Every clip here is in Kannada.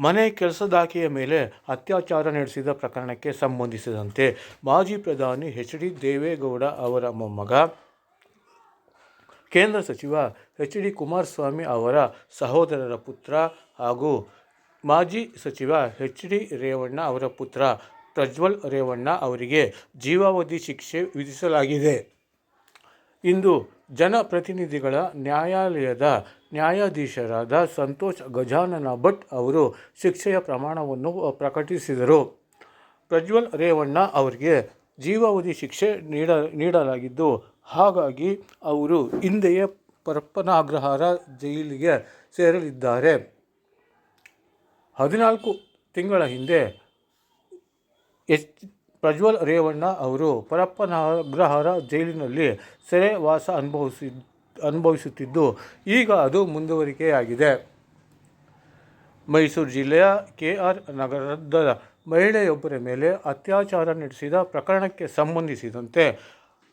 ಮನೆ ಕೆಲಸದಾಕೆಯ ಮೇಲೆ ಅತ್ಯಾಚಾರ ನಡೆಸಿದ ಪ್ರಕರಣಕ್ಕೆ ಸಂಬಂಧಿಸಿದಂತೆ ಮಾಜಿ ಪ್ರಧಾನಿ ಎಚ್ ಡಿ ದೇವೇಗೌಡ ಅವರ ಮೊಮ್ಮಗ, ಕೇಂದ್ರ ಸಚಿವ ಎಚ್ ಡಿ ಕುಮಾರಸ್ವಾಮಿ ಅವರ ಸಹೋದರರ ಪುತ್ರ ಹಾಗೂ ಮಾಜಿ ಸಚಿವ ಎಚ್ ಡಿ ರೇವಣ್ಣ ಅವರ ಪುತ್ರ ಪ್ರಜ್ವಲ್ ರೇವಣ್ಣ ಅವರಿಗೆ ಜೀವಾವಧಿ ಶಿಕ್ಷೆ ವಿಧಿಸಲಾಗಿದೆ. ಇಂದು ಜನಪ್ರತಿನಿಧಿಗಳ ನ್ಯಾಯಾಲಯದ ನ್ಯಾಯಾಧೀಶರಾದ ಸಂತೋಷ್ ಗಜಾನನ ಭಟ್ ಅವರು ಶಿಕ್ಷೆಯ ಪ್ರಮಾಣವನ್ನು ಪ್ರಕಟಿಸಿದರು. ಪ್ರಜ್ವಲ್ ರೇವಣ್ಣ ಅವರಿಗೆ ಜೀವಾವಧಿ ಶಿಕ್ಷೆ ನೀಡ, ನೀಡಲಾಗಿದ್ದು, ಹಾಗಾಗಿ ಅವರು ಹಿಂದೆಯೇ ಪರಪ್ಪನಾಗ್ರಹಾರ ಜೈಲಿಗೆ ಸೇರಲಿದ್ದಾರೆ. ಹದಿನಾಲ್ಕು ತಿಂಗಳ ಹಿಂದೆ ಎಚ್, ಪ್ರಜ್ವಲ್ ರೇವಣ್ಣ ಅವರು ಪರಪ್ಪನಾಗ್ರಹಾರ ಜೈಲಿನಲ್ಲಿ ಸೆರೆವಾಸ ಅನುಭವಿಸಿ ಅನುಭವಿಸುತ್ತಿದ್ದು. ಈಗ ಅದು ಮುಂದುವರಿಕೆಯಾಗಿದೆ. ಮೈಸೂರು ಜಿಲ್ಲೆಯ ಕೆ ಆರ್ ನಗರದ ಮಹಿಳೆಯೊಬ್ಬರ ಮೇಲೆ ಅತ್ಯಾಚಾರ ನಡೆಸಿದ ಪ್ರಕರಣಕ್ಕೆ ಸಂಬಂಧಿಸಿದಂತೆ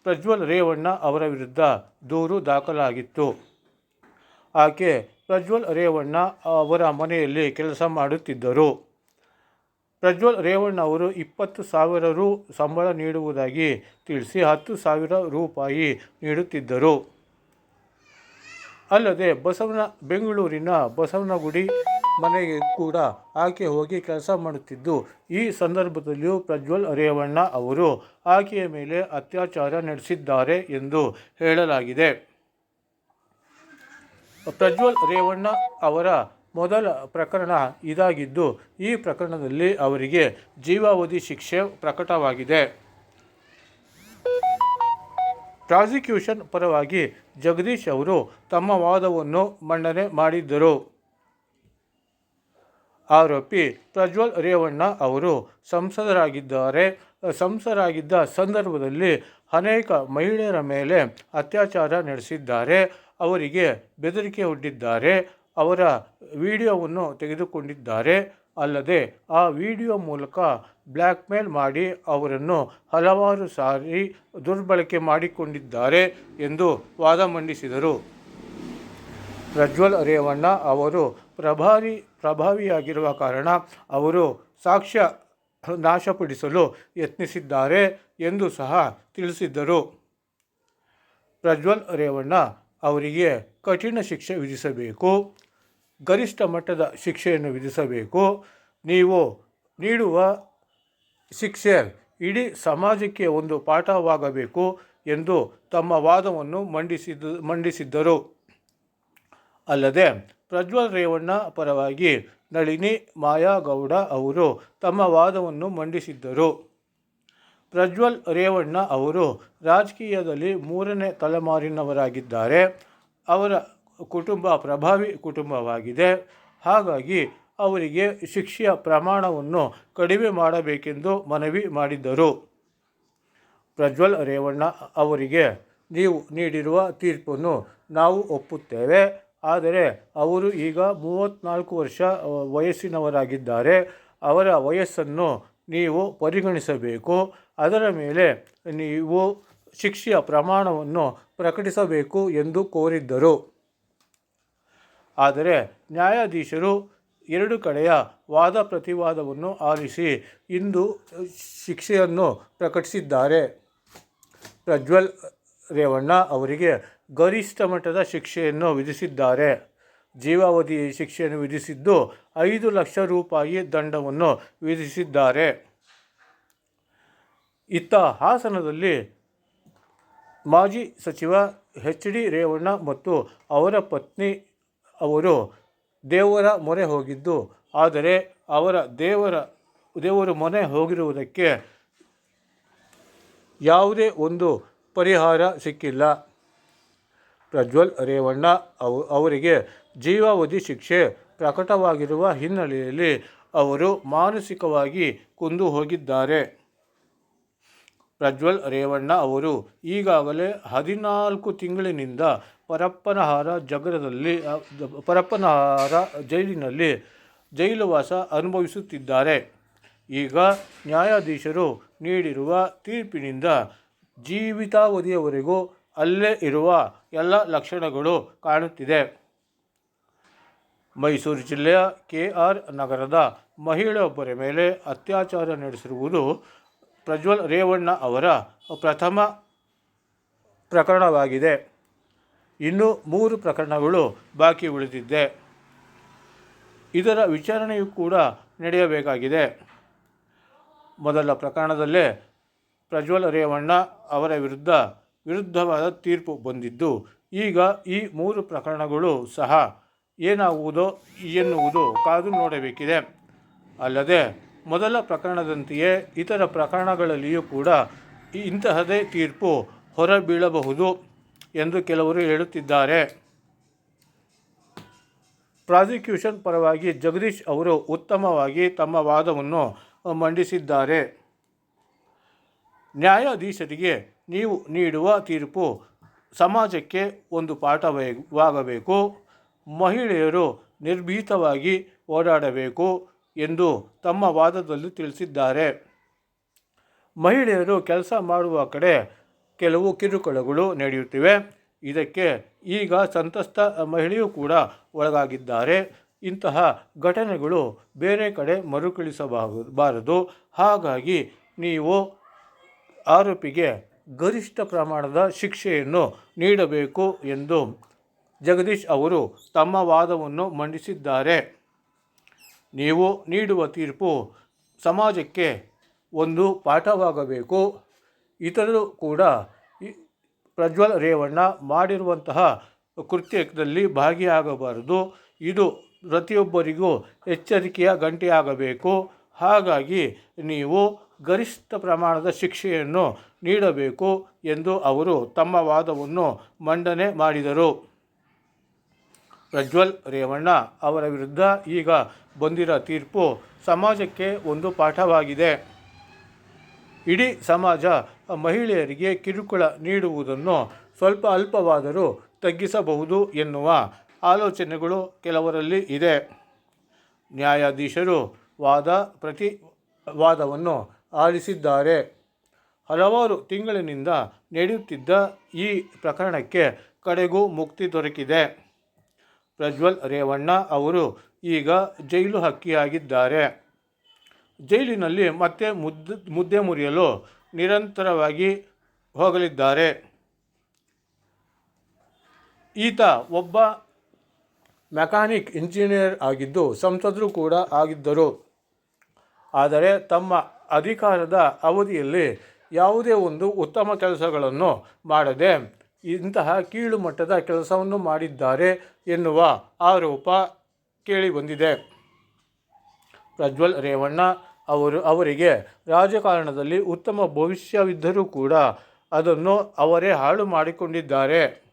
ಪ್ರಜ್ವಲ್ ರೇವಣ್ಣ ಅವರ ವಿರುದ್ಧ ದೂರು ದಾಖಲಾಗಿತ್ತು. ಆಕೆ ಪ್ರಜ್ವಲ್ ರೇವಣ್ಣ ಅವರ ಮನೆಯಲ್ಲಿ ಕೆಲಸ ಮಾಡುತ್ತಿದ್ದರು. ಪ್ರಜ್ವಲ್ ರೇವಣ್ಣ ಅವರು ಇಪ್ಪತ್ತು ಸಾವಿರ ರು ಸಂಬಳ ನೀಡುವುದಾಗಿ ತಿಳಿಸಿ ಹತ್ತು ಸಾವಿರ ರೂಪಾಯಿ ನೀಡುತ್ತಿದ್ದರು. ಅಲ್ಲದೆ ಬಸವನ ಬೆಂಗಳೂರಿನ ಬಸವನಗುಡಿ ಮನೆಗೆ ಕೂಡ ಆಕೆ ಹೋಗಿ ಕೆಲಸ ಮಾಡುತ್ತಿದ್ದು, ಈ ಸಂದರ್ಭದಲ್ಲಿಯೂ ಪ್ರಜ್ವಲ್ ರೇವಣ್ಣ ಅವರು ಆಕೆಯ ಮೇಲೆ ಅತ್ಯಾಚಾರ ನಡೆಸಿದ್ದಾರೆ ಎಂದು ಹೇಳಲಾಗಿದೆ. ಪ್ರಜ್ವಲ್ ರೇವಣ್ಣ ಅವರ ಮೊದಲ ಪ್ರಕರಣ ಇದಾಗಿದ್ದು, ಈ ಪ್ರಕರಣದಲ್ಲಿ ಅವರಿಗೆ ಜೀವಾವಧಿ ಶಿಕ್ಷೆ ಪ್ರಕಟವಾಗಿದೆ. ಪ್ರಾಸಿಕ್ಯೂಷನ್ ಪರವಾಗಿ ಜಗದೀಶ್ ಅವರು ತಮ್ಮ ವಾದವನ್ನು ಮಂಡನೆ ಮಾಡಿದ್ದರು. ಆರೋಪಿ ಪ್ರಜ್ವಲ್ ರೇವಣ್ಣ ಅವರು ಸಂಸದರಾಗಿದ್ದಾರೆ. ಸಂಸದರಾಗಿದ್ದ ಸಂದರ್ಭದಲ್ಲಿ ಅನೇಕ ಮಹಿಳೆಯರ ಮೇಲೆ ಅತ್ಯಾಚಾರ ನಡೆಸಿದ್ದಾರೆ. ಅವರಿಗೆ ಬೆದರಿಕೆ ಒಡ್ಡಿದ್ದಾರೆ ಅವರ ವಿಡಿಯೋವನ್ನು ತೆಗೆದುಕೊಂಡಿದ್ದಾರೆ. ಅಲ್ಲದೆ ಆ ವಿಡಿಯೋ ಮೂಲಕ ಬ್ಲ್ಯಾಕ್ ಮೇಲ್ ಮಾಡಿ ಅವರನ್ನು ಹಲವಾರು ಸಾರಿ ದುರ್ಬಳಕೆ ಮಾಡಿಕೊಂಡಿದ್ದಾರೆ ಎಂದು ವಾದ ಮಂಡಿಸಿದರು. ಪ್ರಜ್ವಲ್ ರೇವಣ್ಣ ಅವರು ಪ್ರಭಾರಿ, ಪ್ರಭಾವಿಯಾಗಿರುವ ಕಾರಣ ಅವರು ಸಾಕ್ಷ್ಯ ನಾಶಪಡಿಸಲು ಯತ್ನಿಸಿದ್ದಾರೆ ಎಂದು ಸಹ ತಿಳಿಸಿದ್ದರು. ಪ್ರಜ್ವಲ್ ರೇವಣ್ಣ ಅವರಿಗೆ ಕಠಿಣ ಶಿಕ್ಷೆ ವಿಧಿಸಬೇಕು, ಗರಿಷ್ಠ ಮಟ್ಟದ ಶಿಕ್ಷೆಯನ್ನು ವಿಧಿಸಬೇಕು, ನೀವು ನೀಡುವ ಶಿಕ್ಷೆ ಇಡೀ ಸಮಾಜಕ್ಕೆ ಒಂದು ಪಾಠವಾಗಬೇಕು ಎಂದು ತಮ್ಮ ವಾದವನ್ನು ಮಂಡಿಸಿದ, ಮಂಡಿಸಿದ್ದರು. ಅಲ್ಲದೆ ಪ್ರಜ್ವಲ್ ರೇವಣ್ಣ ಪರವಾಗಿ ನಳಿನಿ ಮಾಯಾಗೌಡ ಅವರು ತಮ್ಮ ವಾದವನ್ನು ಮಂಡಿಸಿದ್ದರು. ಪ್ರಜ್ವಲ್ ರೇವಣ್ಣ ಅವರು ರಾಜಕೀಯದಲ್ಲಿ ಮೂರನೇ ತಲೆಮಾರಿನವರಾಗಿದ್ದಾರೆ. ಅವರ ಕುಟುಂಬ ಪ್ರಭಾವಿ ಕುಟುಂಬವಾಗಿದೆ. ಹಾಗಾಗಿ ಅವರಿಗೆ ಶಿಕ್ಷೆಯ ಪ್ರಮಾಣವನ್ನು ಕಡಿಮೆ ಮಾಡಬೇಕೆಂದು ಮನವಿ ಮಾಡಿದ್ದರು. ಪ್ರಜ್ವಲ್ ರೇವಣ್ಣ ಅವರಿಗೆ, ನೀವು ನೀಡಿರುವ ತೀರ್ಪನ್ನು ನಾವು ಒಪ್ಪುತ್ತೇವೆ. ಆದರೆ ಅವರು ಈಗ ಮೂವತ್ತ್ನಾಲ್ಕು ವರ್ಷ ವಯಸ್ಸಿನವರಾಗಿದ್ದಾರೆ. ಅವರ ವಯಸ್ಸನ್ನು ನೀವು ಪರಿಗಣಿಸಬೇಕು. ಅದರ ಮೇಲೆ ನೀವು ಶಿಕ್ಷೆಯ ಪ್ರಮಾಣವನ್ನು ಪ್ರಕಟಿಸಬೇಕು ಎಂದು ಕೋರಿದ್ದರು. ಆದರೆ ನ್ಯಾಯಾಧೀಶರು ಎರಡು ಕಡೆಯ ವಾದ ಪ್ರತಿವಾದವನ್ನು ಆಲಿಸಿ ಇಂದು ಶಿಕ್ಷೆಯನ್ನು ಪ್ರಕಟಿಸಿದ್ದಾರೆ. ಪ್ರಜ್ವಲ್ ರೇವಣ್ಣ ಅವರಿಗೆ ಗರಿಷ್ಠ ಮಟ್ಟದ ಶಿಕ್ಷೆಯನ್ನು ವಿಧಿಸಿದ್ದಾರೆ. ಜೀವಾವಧಿ ಶಿಕ್ಷೆಯನ್ನು ವಿಧಿಸಿದ್ದು ಐದು ಲಕ್ಷ ರೂಪಾಯಿ ದಂಡವನ್ನು ವಿಧಿಸಿದ್ದಾರೆ. ಇತ್ತ ಹಾಸನದಲ್ಲಿ ಮಾಜಿ ಸಚಿವ ಎಚ್ ಡಿ ರೇವಣ್ಣ ಮತ್ತು ಅವರ ಪತ್ನಿ ಅವರು ದೇವರ ಮೊರೆ ಹೋಗಿದ್ದು. ಆದರೆ ಅವರ ದೇವರ, ದೇವರು ಮೊನೆ ಹೋಗಿರುವುದಕ್ಕೆ ಯಾವುದೇ ಒಂದು ಪರಿಹಾರ ಸಿಕ್ಕಿಲ್ಲ. ಪ್ರಜ್ವಲ್ ರೇವಣ್ಣ ಅವ, ಅವರಿಗೆ ಜೀವಾವಧಿ ಶಿಕ್ಷೆ ಪ್ರಕಟವಾಗಿರುವ ಹಿನ್ನೆಲೆಯಲ್ಲಿ ಅವರು ಮಾನಸಿಕವಾಗಿ ಕುಂದು ಹೋಗಿದ್ದಾರೆ. ಪ್ರಜ್ವಲ್ ರೇವಣ್ಣ ಅವರು ಈಗಾಗಲೇ ಹದಿನಾಲ್ಕು ತಿಂಗಳಿನಿಂದ ಪರಪ್ಪನಹಾರ ಜಗರದಲ್ಲಿ ಪರಪ್ಪನಹಾರ ಜೈಲಿನಲ್ಲಿ ಜೈಲುವಾಸ ಅನುಭವಿಸುತ್ತಿದ್ದಾರೆ. ಈಗ ನ್ಯಾಯಾಧೀಶರು ನೀಡಿರುವ ತೀರ್ಪಿನಿಂದ ಜೀವಿತಾವಧಿಯವರೆಗೂ ಅಲ್ಲೇ ಇರುವ ಎಲ್ಲ ಲಕ್ಷಣಗಳು ಕಾಣುತ್ತಿದೆ. ಮೈಸೂರು ಜಿಲ್ಲೆಯ ಕೆ ಆರ್ ನಗರದ ಮಹಿಳೆಯೊಬ್ಬರ ಮೇಲೆ ಅತ್ಯಾಚಾರ ನಡೆಸಿರುವುದು ಪ್ರಜ್ವಲ್ ರೇವಣ್ಣ ಅವರ ಪ್ರಥಮ ಪ್ರಕರಣವಾಗಿದೆ. ಇನ್ನು ಮೂರು ಪ್ರಕರಣಗಳು ಬಾಕಿ ಉಳಿದಿದ್ದೆ ಇದರ ವಿಚಾರಣೆಯೂ ಕೂಡ ನಡೆಯಬೇಕಾಗಿದೆ. ಮೊದಲ ಪ್ರಕರಣದಲ್ಲೇ ಪ್ರಜ್ವಲ್ ರೇವಣ್ಣ ಅವರ ವಿರುದ್ಧ ವಿರುದ್ಧವಾದ ತೀರ್ಪು ಬಂದಿದ್ದು, ಈಗ ಈ ಮೂರು ಪ್ರಕರಣಗಳು ಸಹ ಏನಾಗುವುದೋ ಎನ್ನುವುದು ಕಾದು ನೋಡಬೇಕಿದೆ. ಅಲ್ಲದೆ ಮೊದಲ ಪ್ರಕರಣದಂತೆಯೇ ಇತರ ಪ್ರಕರಣಗಳಲ್ಲಿಯೂ ಕೂಡ ಇಂತಹದೇ ತೀರ್ಪು ಹೊರಬೀಳಬಹುದು ಎಂದು ಕೆಲವರು ಹೇಳುತ್ತಿದ್ದಾರೆ. ಪ್ರಾಸಿಕ್ಯೂಷನ್ ಪರವಾಗಿ ಜಗದೀಶ್ ಅವರು ಉತ್ತಮವಾಗಿ ತಮ್ಮ ವಾದವನ್ನು ಮಂಡಿಸಿದ್ದಾರೆ. ನ್ಯಾಯಾಧೀಶರಿಗೆ ನೀವು ನೀಡುವ ತೀರ್ಪು ಸಮಾಜಕ್ಕೆ ಒಂದು ಪಾಠವಾಗಬೇಕು. ಮಹಿಳೆಯರು ನಿರ್ಭೀತವಾಗಿ ಓಡಾಡಬೇಕು. ಎಂದು ತಮ್ಮ ವಾದದಲ್ಲಿ ತಿಳಿಸಿದ್ದಾರೆ. ಮಹಿಳೆಯರು ಕೆಲಸ ಮಾಡುವ ಕಡೆ ಕೆಲವು ಕಿರುಕುಳಗಳು ನಡೆಯುತ್ತಿವೆ. ಇದಕ್ಕೆ ಈಗ ಸಂತಸ್ತ ಮಹಿಳೆಯೂ ಕೂಡ ಒಳಗಾಗಿದ್ದಾರೆ. ಇಂತಹ ಘಟನೆಗಳು ಬೇರೆ ಕಡೆ ಮರುಕಳಿಸಬಾರದು. ಹಾಗಾಗಿ ನೀವು ಆರೋಪಿಗೆ ಗರಿಷ್ಠ ಪ್ರಮಾಣದ ಶಿಕ್ಷೆಯನ್ನು ನೀಡಬೇಕು ಎಂದು ಜಗದೀಶ್ ಅವರು ತಮ್ಮ ವಾದವನ್ನು ಮಂಡಿಸಿದ್ದಾರೆ. ನೀವು ನೀಡುವ ತೀರ್ಪು ಸಮಾಜಕ್ಕೆ ಒಂದು ಪಾಠವಾಗಬೇಕು. ಇತರರು ಕೂಡ ಪ್ರಜ್ವಲ್ ರೇವಣ್ಣ ಮಾಡಿರುವಂತಹ ಕೃತ್ಯದಲ್ಲಿ ಭಾಗಿಯಾಗಬಾರದು. ಇದು ಪ್ರತಿಯೊಬ್ಬರಿಗೂ ಎಚ್ಚರಿಕೆಯ ಗಂಟೆಯಾಗಬೇಕು. ಹಾಗಾಗಿ ನೀವು ಗರಿಷ್ಠ ಪ್ರಮಾಣದ ಶಿಕ್ಷೆಯನ್ನು ನೀಡಬೇಕು ಎಂದು ಅವರು ತಮ್ಮ ವಾದವನ್ನು ಮಂಡನೆ ಮಾಡಿದರು. ಪ್ರಜ್ವಲ್ ರೇವಣ್ಣ ಅವರ ವಿರುದ್ಧ ಈಗ ಬಂದಿರೋ ತೀರ್ಪು ಸಮಾಜಕ್ಕೆ ಒಂದು ಪಾಠವಾಗಿದೆ. ಇಡೀ ಸಮಾಜ ಮಹಿಳೆಯರಿಗೆ ಕಿರುಕುಳ ನೀಡುವುದನ್ನು ಸ್ವಲ್ಪ ಅಲ್ಪವಾದರೂ ತಗ್ಗಿಸಬಹುದು ಎನ್ನುವ ಆಲೋಚನೆಗಳು ಕೆಲವರಲ್ಲಿ ಇದೆ. ನ್ಯಾಯಾಧೀಶರು ವಾದ ಪ್ರತಿ ವಾದವನ್ನು ಆಲಿಸಿದ್ದಾರೆ. ಹಲವಾರು ತಿಂಗಳಿನಿಂದ ನಡೆಯುತ್ತಿದ್ದ ಈ ಪ್ರಕರಣಕ್ಕೆ ಕಡೆಗೂ ಮುಕ್ತಿ ದೊರಕಿದೆ. ಪ್ರಜ್ವಲ್ ರೇವಣ್ಣ ಅವರು ಈಗ ಜೈಲು ಹಕ್ಕಿಯಾಗಿದ್ದಾರೆ. ಜೈಲಿನಲ್ಲಿ ಮತ್ತೆ ಮುದ್ದೆ ಮುದ್ದೆ ಮುರಿಯಲು ನಿರಂತರವಾಗಿ ಹೋಗಲಿದ್ದಾರೆ. ಈತ ಒಬ್ಬ ಮೆಕ್ಯಾನಿಕ್ ಇಂಜಿನಿಯರ್ ಆಗಿದ್ದು ಸಂಸದರು ಕೂಡ ಆಗಿದ್ದರು. ಆದರೆ ತಮ್ಮ ಅಧಿಕಾರದ ಅವಧಿಯಲ್ಲಿ ಯಾವುದೇ ಒಂದು ಉತ್ತಮ ಕೆಲಸಗಳನ್ನು ಮಾಡದೆ ಇಂತಹ ಕೀಳು ಮಟ್ಟದ ಕೆಲಸವನ್ನು ಮಾಡಿದ್ದಾರೆ ಎನ್ನುವ ಆರೋಪ ಕೇಳಿಬಂದಿದೆ. ಪ್ರಜ್ವಲ್ ರೇವಣ್ಣ ಅವರು, ಅವರಿಗೆ ರಾಜಕಾರಣದಲ್ಲಿ ಉತ್ತಮ ಭವಿಷ್ಯವಿದ್ದರೂ ಕೂಡ ಅದನ್ನು ಅವರೇ ಹಾಳು ಮಾಡಿಕೊಂಡಿದ್ದಾರೆ.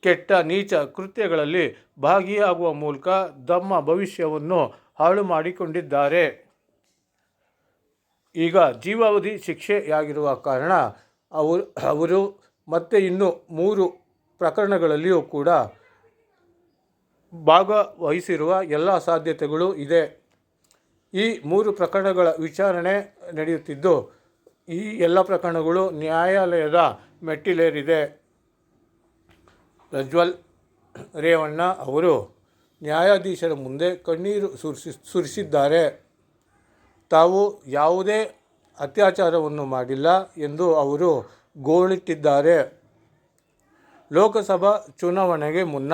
ಕೆಟ್ಟ ನೀಚ ಕೃತ್ಯಗಳಲ್ಲಿ ಭಾಗಿಯಾಗುವ ಮೂಲಕ ತಮ್ಮ ಭವಿಷ್ಯವನ್ನು ಹಾಳು ಮಾಡಿಕೊಂಡಿದ್ದಾರೆ. ಈಗ ಜೀವಾವಧಿ ಶಿಕ್ಷೆಯಾಗಿರುವ ಕಾರಣ ಅವರು ಅವರು ಮತ್ತೆ ಇನ್ನು ಮೂರು ಪ್ರಕರಣಗಳಲ್ಲಿಯೂ ಕೂಡ ಭಾಗವಹಿಸಿರುವ ಎಲ್ಲ ಸಾಧ್ಯತೆಗಳು ಇದೆ. ಈ ಮೂರು ಪ್ರಕರಣಗಳ ವಿಚಾರಣೆ ನಡೆಯುತ್ತಿದ್ದು, ಈ ಎಲ್ಲ ಪ್ರಕರಣಗಳು ನ್ಯಾಯಾಲಯದ ಮೆಟ್ಟಿಲೇರಿದೆ. ಪ್ರಜ್ವಲ್ ರೇವಣ್ಣ ಅವರು ನ್ಯಾಯಾಧೀಶರ ಮುಂದೆ ಕಣ್ಣೀರು ಸುರಿಸಿ, ಸುರಿಸಿದ್ದಾರೆ. ತಾವು ಯಾವುದೇ ಅತ್ಯಾಚಾರವನ್ನು ಮಾಡಿಲ್ಲ ಎಂದು ಅವರು ಗೋಳಿಟ್ಟಿದ್ದಾರೆ. ಲೋಕಸಭಾ ಚುನಾವಣೆಗೆ ಮುನ್ನ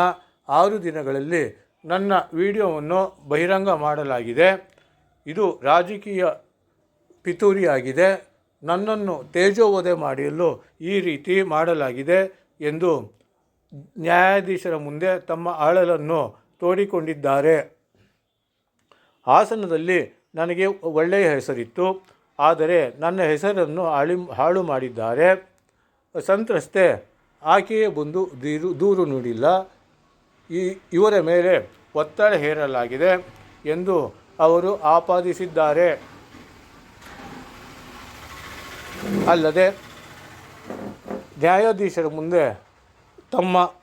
ಆರು ದಿನಗಳಲ್ಲಿ ನನ್ನ ವಿಡಿಯೋವನ್ನು ಬಹಿರಂಗ ಮಾಡಲಾಗಿದೆ. ಇದು ರಾಜಕೀಯ ಪಿತೂರಿಯಾಗಿದೆ. ನನ್ನನ್ನು ತೇಜೋವಧೆ ಮಾಡಲು ಈ ರೀತಿ ಮಾಡಲಾಗಿದೆ ಎಂದು ನ್ಯಾಯಾಧೀಶರ ಮುಂದೆ ತಮ್ಮ ಆಳಲನ್ನು ತೋಡಿಕೊಂಡಿದ್ದಾರೆ. ಹಾಸನದಲ್ಲಿ ನನಗೆ ಒಳ್ಳೆಯ ಹೆಸರಿತ್ತು. ಆದರೆ ನನ್ನ ಹೆಸರನ್ನು ಹಾಳಿ ಹಾಳು ಮಾಡಿದ್ದಾರೆ. ಸಂತ್ರಸ್ತೆ ಆಕೆಯೇ ಬಂದು ದೀರು, ದೂರು ನೀಡಿಲ್ಲ. ಈ ಇವರ ಮೇಲೆ ಒತ್ತಡ ಹೇರಲಾಗಿದೆ ಎಂದು ಅವರು ಆಪಾದಿಸಿದ್ದಾರೆ. ಅಲ್ಲದೆ ನ್ಯಾಯಾಧೀಶರ ಮುಂದೆ ತಮ್ಮ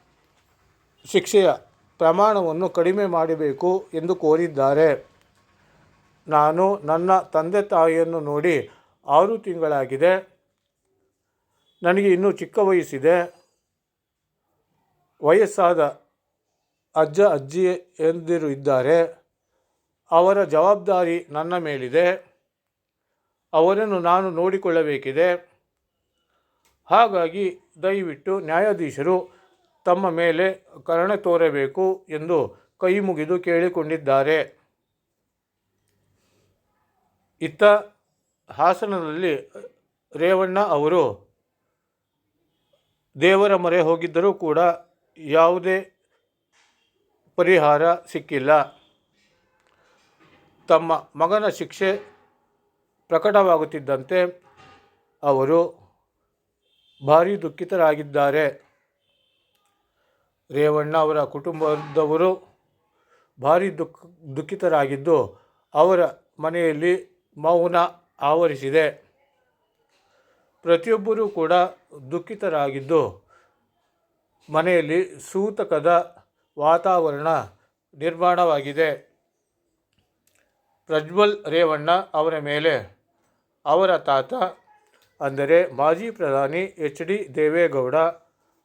ಶಿಕ್ಷೆಯ ಪ್ರಮಾಣವನ್ನು ಕಡಿಮೆ ಮಾಡಬೇಕು ಎಂದು ಕೋರಿದ್ದಾರೆ. ನಾನು ನನ್ನ ತಂದೆ ತಾಯಿಯನ್ನು ನೋಡಿ ಆರು ತಿಂಗಳಾಗಿದೆ. ನನಗೆ ಇನ್ನೂ ಚಿಕ್ಕ ವಯಸ್ಸಿದೆ. ವಯಸ್ಸಾದ ಅಜ್ಜ, ಅಜ್ಜಿ ಎಂದಿರು ಇದ್ದಾರೆ. ಅವರ ಜವಾಬ್ದಾರಿ ನನ್ನ ಮೇಲಿದೆ. ಅವರನ್ನು ನಾನು ನೋಡಿಕೊಳ್ಳಬೇಕಿದೆ. ಹಾಗಾಗಿ ದಯವಿಟ್ಟು ನ್ಯಾಯಾಧೀಶರು ತಮ್ಮ ಮೇಲೆ ಕರುಣೆ ತೋರಬೇಕು ಎಂದು ಕೈ ಮುಗಿದು ಕೇಳಿಕೊಂಡಿದ್ದಾರೆ. ಇತ್ತ ಹಾಸನದಲ್ಲಿ ರೇವಣ್ಣ ಅವರು ದೇವರ ಮೊರೆ ಹೋಗಿದ್ದರೂ ಕೂಡ ಯಾವುದೇ ಪರಿಹಾರ ಸಿಕ್ಕಿಲ್ಲ. ತಮ್ಮ ಮಗನ ಶಿಕ್ಷೆ ಪ್ರಕಟವಾಗುತ್ತಿದ್ದಂತೆ ಅವರು ಭಾರಿ ದುಃಖಿತರಾಗಿದ್ದಾರೆ. ರೇವಣ್ಣ ಅವರ ಕುಟುಂಬದವರು ಭಾರಿ ದುಃಖ, ದುಃಖಿತರಾಗಿದ್ದು ಅವರ ಮನೆಯಲ್ಲಿ ಮೌನ ಆವರಿಸಿದೆ. ಪ್ರತಿಯೊಬ್ಬರೂ ಕೂಡ ದುಃಖಿತರಾಗಿದ್ದು ಮನೆಯಲ್ಲಿ ಸೂತಕದ ವಾತಾವರಣ ನಿರ್ಮಾಣವಾಗಿದೆ. ಪ್ರಜ್ವಲ್ ರೇವಣ್ಣ ಅವರ ಮೇಲೆ ಅವರ ತಾತ, ಅಂದರೆ ಮಾಜಿ ಪ್ರಧಾನಿ ಎಚ್ ಡಿ ದೇವೇಗೌಡ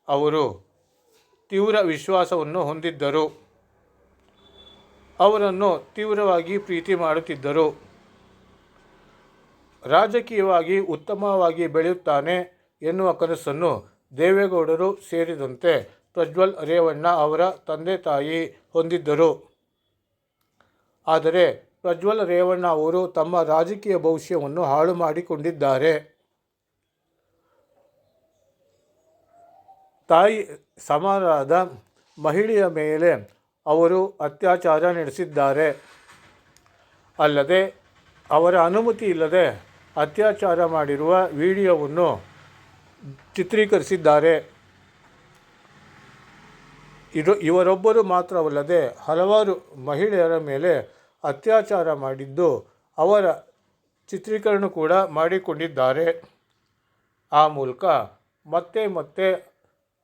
ಅವರು ತೀವ್ರ ವಿಶ್ವಾಸವನ್ನು ಹೊಂದಿದ್ದರು. ಅವರನ್ನು ತೀವ್ರವಾಗಿ ಪ್ರೀತಿ ಮಾಡುತ್ತಿದ್ದರು. ರಾಜಕೀಯವಾಗಿ ಉತ್ತಮವಾಗಿ ಬೆಳೆಯುತ್ತಾನೆ ಎನ್ನುವ ಕನಸನ್ನು ದೇವೇಗೌಡರು ಸೇರಿದಂತೆ ಪ್ರಜ್ವಲ್ ರೇವಣ್ಣ ಅವರ ತಂದೆ ತಾಯಿ ಹೊಂದಿದ್ದರು. ಆದರೆ ಪ್ರಜ್ವಲ್ ರೇವಣ್ಣ ಅವರು ತಮ್ಮ ರಾಜಕೀಯ ಭವಿಷ್ಯವನ್ನು ಹಾಳು ಮಾಡಿಕೊಂಡಿದ್ದಾರೆ. ತಾಯಿ ಸಮಾನರಾದ ಮಹಿಳೆಯ ಮೇಲೆ ಅವರು ಅತ್ಯಾಚಾರ ನಡೆಸಿದ್ದಾರೆ. ಅಲ್ಲದೆ ಅವರ ಅನುಮತಿ ಇಲ್ಲದೆ ಅತ್ಯಾಚಾರ ಮಾಡಿರುವ ವಿಡಿಯೋವನ್ನು ಚಿತ್ರೀಕರಿಸಿದ್ದಾರೆ. ಇದು ಇವರೊಬ್ಬರು ಮಾತ್ರವಲ್ಲದೆ ಹಲವಾರು ಮಹಿಳೆಯರ ಮೇಲೆ ಅತ್ಯಾಚಾರ ಮಾಡಿದ್ದು ಅವರ ಚಿತ್ರೀಕರಣ ಕೂಡ ಮಾಡಿಕೊಂಡಿದ್ದಾರೆ. ಆ ಮೂಲಕ ಮತ್ತೆ ಮತ್ತೆ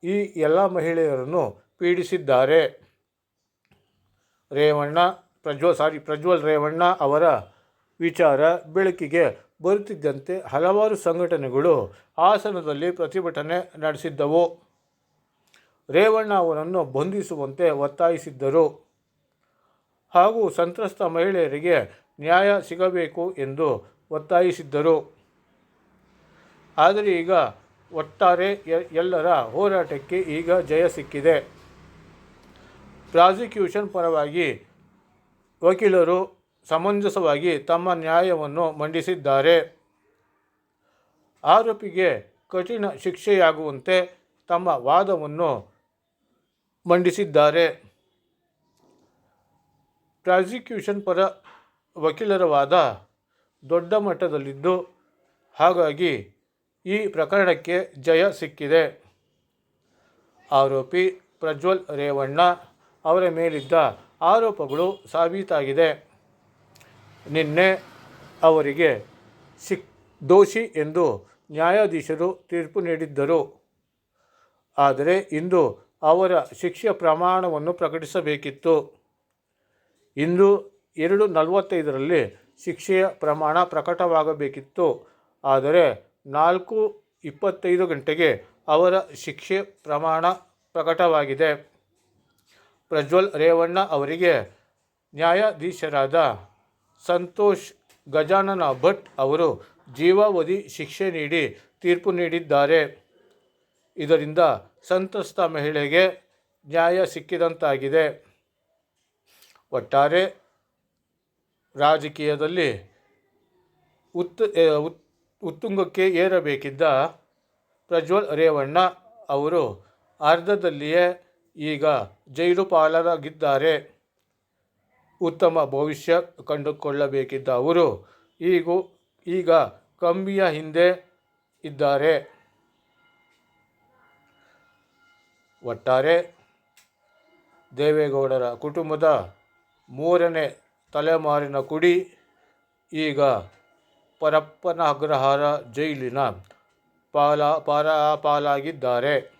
ಈ ಎಲ್ಲ ಮಹಿಳೆಯರನ್ನು ಪೀಡಿಸಿದ್ದಾರೆ. ರೇವಣ್ಣ, ಪ್ರಜ್ವಲ್, ಸಾರಿ ಪ್ರಜ್ವಲ್ ರೇವಣ್ಣ ಅವರ ವಿಚಾರ ಬೆಳಕಿಗೆ ಬರುತ್ತಿದ್ದಂತೆ ಹಲವಾರು ಸಂಘಟನೆಗಳು ಹಾಸನದಲ್ಲಿ ಪ್ರತಿಭಟನೆ ನಡೆಸಿದ್ದವು. ರೇವಣ್ಣ ಅವರನ್ನು ಬಂಧಿಸುವಂತೆ ಒತ್ತಾಯಿಸಿದ್ದರು. ಹಾಗೂ ಸಂತ್ರಸ್ತ ಮಹಿಳೆಯರಿಗೆ ನ್ಯಾಯ ಸಿಗಬೇಕು ಎಂದು ಒತ್ತಾಯಿಸಿದ್ದರು. ಆದರೆ ಈಗ ಒಟ್ಟಾರೆ ಎಲ್ಲರ ಹೋರಾಟಕ್ಕೆ ಈಗ ಜಯ ಸಿಕ್ಕಿದೆ. ಪ್ರಾಸಿಕ್ಯೂಷನ್ ಪರವಾಗಿ ವಕೀಲರು ಸಮಂಜಸವಾಗಿ ತಮ್ಮ ನ್ಯಾಯವನ್ನು ಮಂಡಿಸಿದ್ದಾರೆ. ಆರೋಪಿಗೆ ಕಠಿಣ ಶಿಕ್ಷೆಯಾಗುವಂತೆ ತಮ್ಮ ವಾದವನ್ನು ಮಂಡಿಸಿದ್ದಾರೆ. ಪ್ರಾಸಿಕ್ಯೂಷನ್ ಪರ ವಕೀಲರ ವಾದ ದೊಡ್ಡ ಮಟ್ಟದಲ್ಲಿದ್ದು ಹಾಗಾಗಿ ಈ ಪ್ರಕರಣಕ್ಕೆ ಜಯ ಸಿಕ್ಕಿದೆ. ಆರೋಪಿ ಪ್ರಜ್ವಲ್ ರೇವಣ್ಣ ಅವರ ಮೇಲಿದ್ದ ಆರೋಪಗಳು ಸಾಬೀತಾಗಿದೆ. ನಿನ್ನೆ ಅವರಿಗೆ ಸಿಕ್ ದೋಷಿ ಎಂದು ನ್ಯಾಯಾಧೀಶರು ತೀರ್ಪು ನೀಡಿದ್ದರು. ಆದರೆ ಇಂದು ಅವರ ಶಿಕ್ಷೆಯ ಪ್ರಮಾಣವನ್ನು ಪ್ರಕಟಿಸಬೇಕಿತ್ತು. ಇಂದು ಎರಡು ನಲವತ್ತೈದರಲ್ಲಿ ಶಿಕ್ಷೆಯ ಪ್ರಮಾಣ ಪ್ರಕಟವಾಗಬೇಕಿತ್ತು. ಆದರೆ ನಾಲ್ಕು ಇಪ್ಪತ್ತೈದು ಗಂಟೆಗೆ ಅವರ ಶಿಕ್ಷೆ ಪ್ರಮಾಣ ಪ್ರಕಟವಾಗಿದೆ. ಪ್ರಜ್ವಲ್ ರೇವಣ್ಣ ಅವರಿಗೆ ನ್ಯಾಯಾಧೀಶರಾದ ಸಂತೋಷ್ ಗಜಾನನ ಭಟ್ ಅವರು ಜೀವಾವಧಿ ಶಿಕ್ಷೆ ನೀಡಿ ತೀರ್ಪು ನೀಡಿದ್ದಾರೆ. ಇದರಿಂದ ಸಂತ್ರಸ್ತ ಮಹಿಳೆಗೆ ನ್ಯಾಯ ಸಿಕ್ಕಿದಂತಾಗಿದೆ. ಒಟ್ಟಾರೆ ರಾಜಕೀಯದಲ್ಲಿ ಉತ್ ಉತ್, ಉತ್ತುಂಗಕ್ಕೆ ಏರಬೇಕಿದ್ದ ಪ್ರಜ್ವಲ್ ರೇವಣ್ಣ ಅವರು ಅರ್ಧದಲ್ಲಿಯೇ ಈಗ ಜೈಲು ಪಾಲರಾಗಿದ್ದಾರೆ. ಉತ್ತಮ ಭವಿಷ್ಯ ಕಂಡುಕೊಳ್ಳಬೇಕಿದ್ದ ಅವರು ಈಗೂ ಈಗ ಕಂಬಿಯ ಹಿಂದೆ ಇದ್ದಾರೆ. ಒಟ್ಟಾರೆ ದೇವೇಗೌಡರ ಕುಟುಂಬದ ಮೂರನೇ ತಲೆಮಾರಿನ ಕುಡಿ ಈಗ ಪರಪ್ಪನ ಅಗ್ರಹಾರ ಜೈಲಿನ ಪಾಲ, ಪಾರ, ಪಾಲಾಗಿದ್ದಾರೆ.